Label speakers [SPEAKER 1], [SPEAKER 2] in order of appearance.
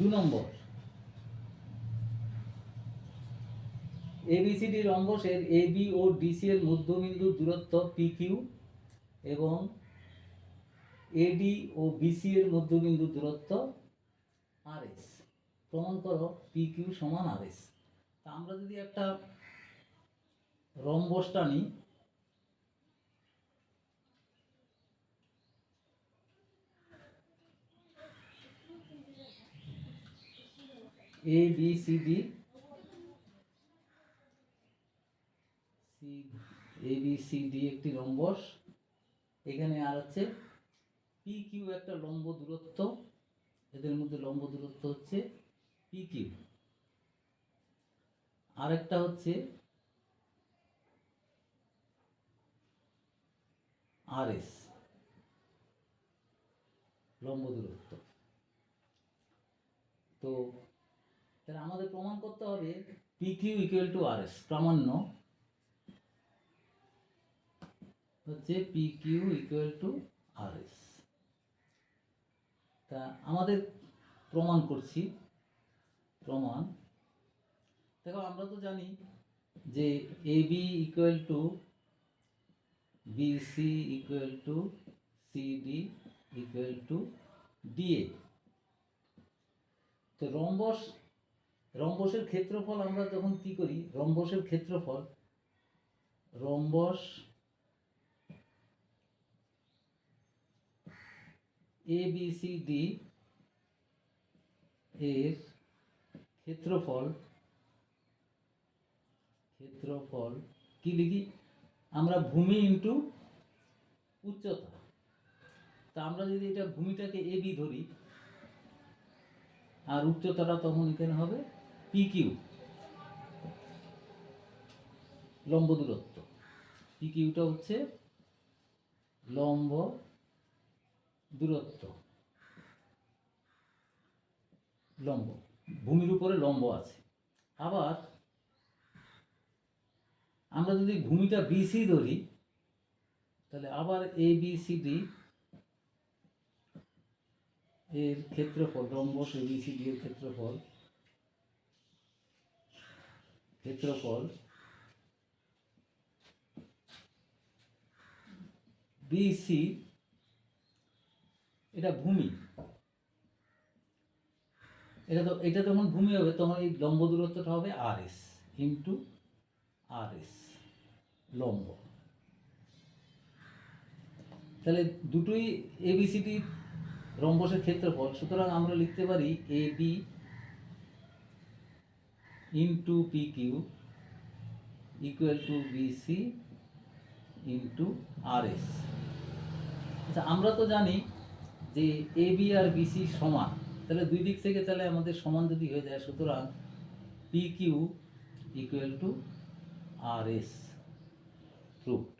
[SPEAKER 1] দু নম্বর। এবিসিডি রম্বসের এবি ও ডিসি এর মধ্যবিন্দুর দূরত্ব পি কিউ এবং এডি ও বিসি এর মধ্যবিন্দুর দূরত্ব আর এস প্রমাণ করো পি কিউ সমান আর এস তা আমরা যদি একটা রম্বসটা নিই A B C D C A B C D একটি রম্বস এখানে আর হচ্ছে পি কিউ একটা লম্ব দূরত্ব। এদের মধ্যে লম্ব দূরত্ব হচ্ছে পি কিউ আরেকটা হচ্ছে আর এস লম্ব দূরত্ব। তো তাহলে আমাদের প্রমাণ করতে হবে P Q equal to R S প্রামাণ্য। হচ্ছে P Q equal to R S তা আমাদের প্রমাণ করছি। প্রমাণ। দেখো, আমরা তো জানি যে A B equal to B C equal to CD equal to DA তো রম্বস রম্বসের ক্ষেত্রফল আমরা যখন কি করি? রম্বসের ক্ষেত্রফল, rhombus A B C D এর ক্ষেত্রফল ক্ষেত্রফল কি লিখি? আমরা ভূমি ইন্টু উচ্চতা। তা আমরা যদি এটা ভূমিটাকে এ বি ধরি, আর উচ্চতাটা তখন এখানে হবে পি কিউ লম্ব দূরত্ব। পি কিউটা হচ্ছে লম্ব দূরত্ব। লম্ব। ভূমির উপরে লম্ব আছে। আবার আমরা যদি ভূমিটা বিসি ধরি, তাহলে আবার এ বি সি ডি এর ক্ষেত্রফল rhombus A B C D এর ক্ষেত্রফল ক্ষেত্রফল বিসি এটা ভূমি। এটা তো, এটা যখন ভূমি হবে, তখন এই লম্ব দূরত্বটা হবে R S into R S লম্ব। তাহলে দুটোই এবিসিডি রম্বসের ক্ষেত্রফল, সুতরাং আমরা লিখতে পারি A B into P Q equal to BC into R S আচ্ছা আমরা তো জানি যে এ বি আর বিসি সমান। তাহলে দুই দিক থেকে তাহলে আমাদের সমান যদি হয়ে যায়। সুতরাং P Q equal to R S proofed